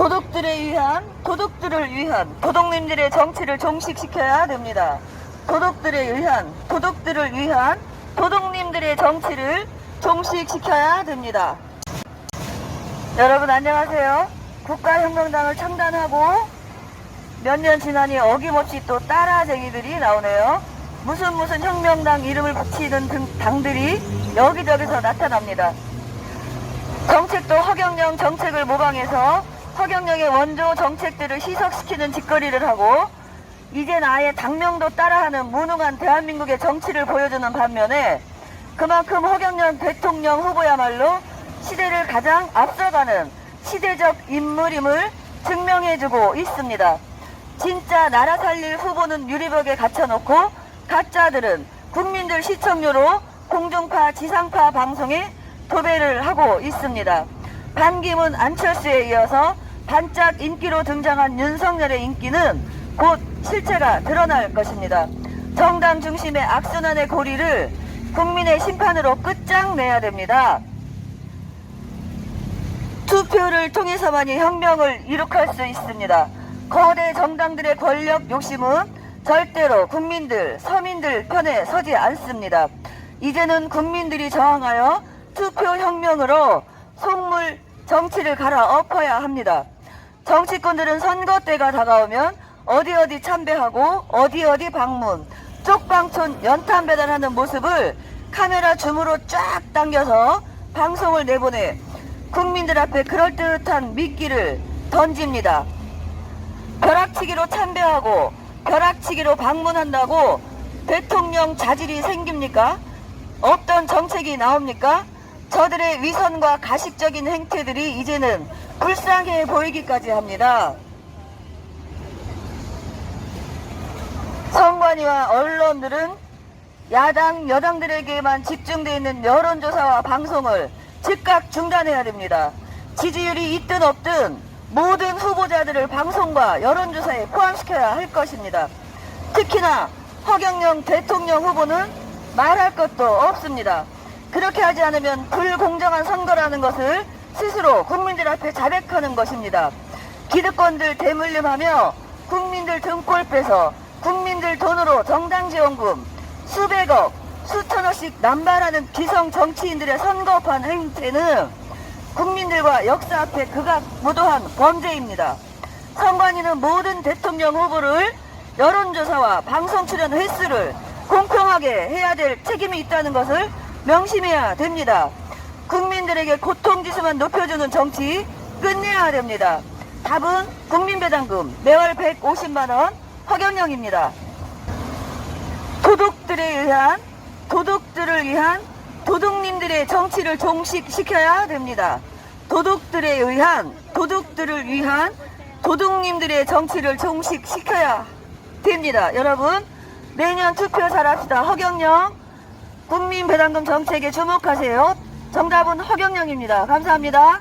도둑들에 의한 도둑들을 위한 도둑님들의 정치를 종식시켜야 됩니다. 도둑들에 의한 도둑들을 위한 도둑님들의 정치를 종식시켜야 됩니다. 여러분 안녕하세요. 국가혁명당을 창단하고 몇 년 지나니 어김없이 또 따라쟁이들이 나오네요. 무슨 무슨 혁명당 이름을 붙이는 등- 당들이 여기저기서 나타납니다. 정책도 허경영 정책을 모방해서 허경영의 원조 정책들을 희석시키는 짓거리를 하고 이젠 아예 당명도 따라하는 무능한 대한민국의 정치를 보여주는 반면에 그만큼 허경영 대통령 후보야말로 시대를 가장 앞서가는 시대적 인물임을 증명해주고 있습니다. 진짜 나라 살릴 후보는 유리벽에 갇혀놓고 가짜들은 국민들 시청료로 공중파 지상파 방송에 도배를 하고 있습니다. 반기문 안철수에 이어서 반짝 인기로 등장한 윤석열의 인기는 곧 실체가 드러날 것입니다. 정당 중심의 악순환의 고리를 국민의 심판으로 끝장내야 됩니다. 투표를 통해서만이 혁명을 이룩할 수 있습니다. 거대 정당들의 권력 욕심은 절대로 국민들, 서민들 편에 서지 않습니다. 이제는 국민들이 저항하여 투표 혁명으로 속물 정치를 갈아엎어야 합니다. 정치권들은 선거 때가 다가오면 어디 어디 참배하고 어디 어디 방문, 쪽방촌 연탄 배달하는 모습을 카메라 줌으로 쫙 당겨서 방송을 내보내 국민들 앞에 그럴듯한 미끼를 던집니다. 벼락치기로 참배하고 벼락치기로 방문한다고 대통령 자질이 생깁니까? 없던 정책이 나옵니까? 저들의 위선과 가식적인 행태들이 이제는 불쌍해 보이기까지 합니다. 선관위와 언론들은 야당, 여당들에게만 집중되어 있는 여론조사와 방송을 즉각 중단해야 됩니다. 지지율이 있든 없든 모든 후보자들을 방송과 여론조사에 포함시켜야 할 것입니다. 특히나 허경영 대통령 후보는 말할 것도 없습니다. 그렇게 하지 않으면 불공정한 선거라는 것을 스스로 국민들 앞에 자백하는 것입니다. 기득권들 대물림하며 국민들 등골 빼서 국민들 돈으로 정당 지원금 수백억, 수천억씩 남발하는 기성 정치인들의 선거판 행태는 국민들과 역사 앞에 극악 무도한 범죄입니다. 선관위는 모든 대통령 후보를 여론조사와 방송 출연 횟수를 공평하게 해야 될 책임이 있다는 것을 명심해야 됩니다. 국민들에게 고통지수만 높여주는 정치 끝내야 됩니다. 답은 국민배당금 매월 150만원 허경영입니다. 도둑들에 의한 도둑들을 위한 도둑님들의 정치를 종식시켜야 됩니다. 도둑들에 의한 도둑들을 위한 도둑님들의 정치를 종식시켜야 됩니다. 여러분 내년 투표 잘합시다. 허경영 국민 배당금 정책에 주목하세요. 정답은 허경영입니다. 감사합니다.